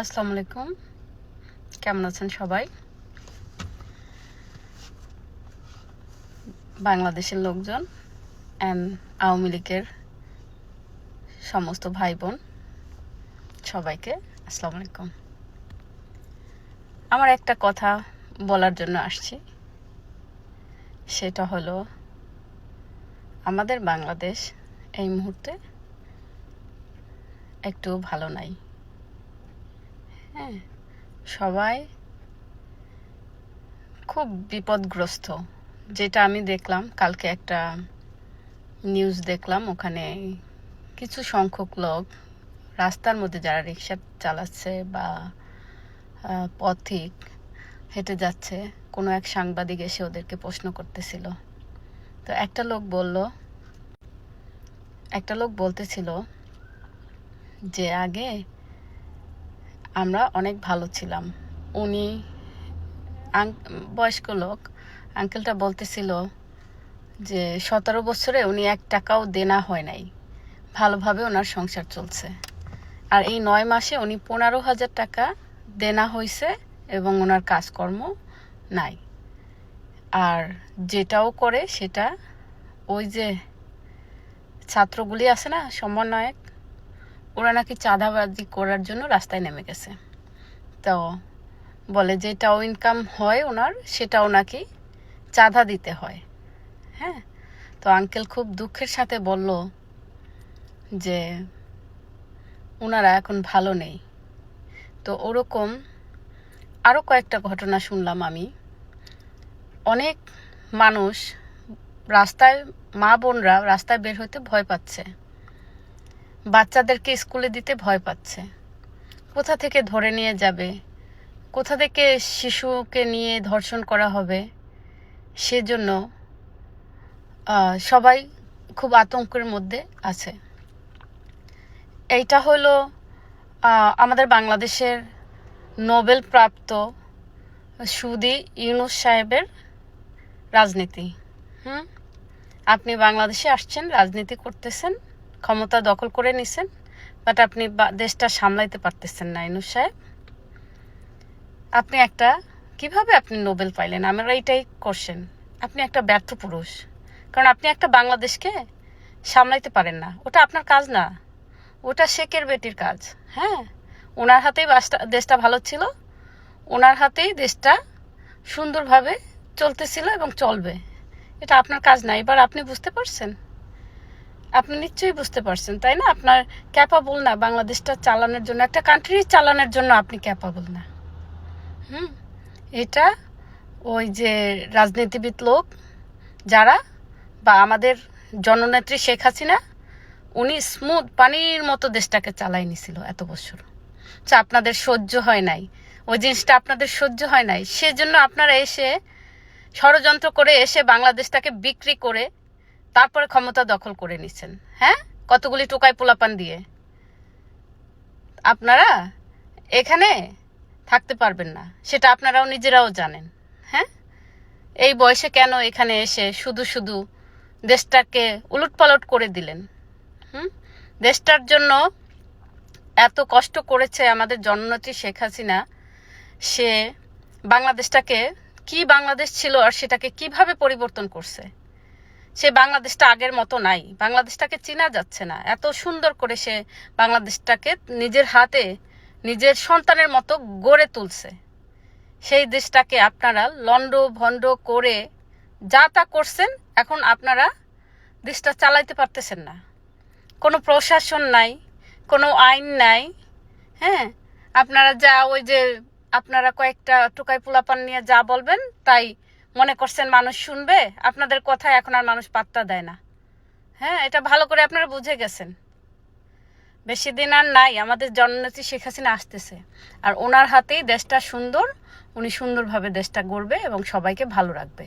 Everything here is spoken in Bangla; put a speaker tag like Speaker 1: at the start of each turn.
Speaker 1: আসসালামু আলাইকুম। কেমন আছেন সবাই? বাংলাদেশের লোকজন অ্যান্ড আওয়ামী লীগের সমস্ত ভাই বোন সবাইকে আসসালামু আলাইকুম। আমার একটা কথা বলার জন্য আসছি। সেটা হলো, আমাদের বাংলাদেশ এই মুহূর্তে একটু ভালো নাই। হ্যাঁ সবাই খুব বিপদগ্রস্ত। যেটা আমি দেখলাম, কালকে একটা নিউজ দেখলাম, ওখানে কিছু সংখ্যক লোক রাস্তার মধ্যে যারা রিক্সা চালাচ্ছে বা পথিক হেঁটে যাচ্ছে, কোনো এক সাংবাদিক এসে ওদেরকে প্রশ্ন করতেছিল। তো একটা লোক বলল, একটা লোক বলতেছিল যে আগে আমরা অনেক ভালো ছিলাম। উনি বয়স্ক লোক, আঙ্কেলটা বলতেছিল যে, সতেরো বছরে উনি এক টাকাও দেনা হয় নাই। ভালোভাবে ওনার সংসার চলছে। আর এই নয় মাসে উনি পনেরো হাজার টাকা দেনা হয়েছে এবং ওনার কাজকর্ম নাই। আর যেটাও করে সেটা ওই যে ছাত্রগুলি আছে না, সমন্বয়ক ওরা নাকি চাঁদাবাজি করার জন্য রাস্তায় নেমে গেছে। তো বলে যেটাও ইনকাম হয় ওনার, সেটাও নাকি চাঁদা দিতে হয়। হ্যাঁ? তো আঙ্কেল খুব দুঃখের সাথে বলল যে ওনারা এখন ভালো নেই। তো ওরকম আরও কয়েকটা ঘটনা শুনলাম আমি। অনেক মানুষ রাস্তায় মা বোনরা রাস্তায় বের হতে ভয় পাচ্ছে। বাচ্চাদেরকে স্কুলে দিতে ভয় পাচ্ছে। কোথা থেকে ধরে নিয়ে যাবে? কোথা থেকে শিশুকে নিয়ে ধর্ষণ করা হবে? সেজন্য সবাই খুব আতঙ্কের মধ্যে আছে। এইটা হলো আমাদের বাংলাদেশের নোবেল প্রাপ্ত সুদি ইউনুস সাহেবের রাজনীতি। হুম? আপনি বাংলাদেশে আসছেন, রাজনীতি করতেছেন। ক্ষমতা দখল করে নিছেন বাট আপনি দেশটা সামলাইতে পারতেছেন না, ইনুস সাহেব। আপনি একটা কীভাবে আপনি নোবেল পাইলেন? আমার এইটাই করছেন। আপনি একটা ব্যর্থ পুরুষ। কারণ আপনি একটা বাংলাদেশকে সামলাইতে পারেন না। ওটা আপনার কাজ না। ওটা শেখের বেটির কাজ। হ্যাঁ? ওনার হাতেই বাসটা দেশটা ভালো ছিল। ওনার হাতেই দেশটা সুন্দরভাবে চলতেছিল এবং চলবে। এটা আপনার কাজ না। এবার আপনি বুঝতে পারছেন? আপনি নিশ্চয়ই বুঝতে পারছেন, তাই না? আপনার ক্যাপাবল না বাংলাদেশটা চালানোর জন্য, একটা কান্ট্রি চালানোর জন্য আপনি ক্যাপাবল না। হুম? এটা ওই যে রাজনীতিবিদ লোক, যারা বা আমাদের জননেত্রী শেখ হাসিনা, উনি স্মুথ পানির মতো দেশটাকে চালাই নিছিল এত বছর। আচ্ছা আপনাদের সহ্য হয় নাই। ওই জিনিসটা আপনাদের সহ্য হয় নাই। সেজন্য আপনারা এসে ষড়যন্ত্র করে এসে বাংলাদেশটাকে বিক্রি করে তারপরে ক্ষমতা দখল করে নিচ্ছেন হ্যাঁ? কতগুলি টোকাই পোলাপান দিয়ে। আপনারা এখানে থাকতে পারবেন না। সেটা আপনারাও নিজেরাও জানেন। হ্যাঁ? এই বয়সে কেন এখানে এসে শুধু শুধু দেশটাকে উলটপালট করে দিলেন? হুম? দেশটার জন্য এত কষ্ট করেছে আমাদের জননেত্রী শেখ হাসিনা। সে বাংলাদেশটাকে, কি বাংলাদেশ ছিল আর সেটাকে কীভাবে পরিবর্তন করছে? সে বাংলাদেশটা আগের মতো নাই। বাংলাদেশটাকে চেনা যাচ্ছে না। এত সুন্দর করে সে বাংলাদেশটাকে নিজের হাতে, নিজের সন্তানের মতো গড়ে তুলছে। সেই দেশটাকে আপনারা লন্ড, ভন্ড করে যা তা করছেন, এখন আপনারা দেশটা চালাইতে পারতেছেন না। কোনো প্রশাসন নাই, কোনো আইন নাই হ্যাঁ? আপনারা যা ওই যে আপনারা কয়েকটা টুকাই পোলাপান নিয়ে যা বলবেন, তাই মনে করছেন মানুষ শুনবে? আপনাদের কথা এখন আর মানুষ পাত্তা দেয় না। হ্যাঁ এটা ভালো করে আপনারা বুঝে গেছেন। বেশি দিন আর নাই, আমাদের জননেত্রী শেখ হাসিনা আসতেছে। আর ওনার হাতেই দেশটা সুন্দর, উনি সুন্দরভাবে দেশটা গড়বে এবং সবাইকে ভালো রাখবে।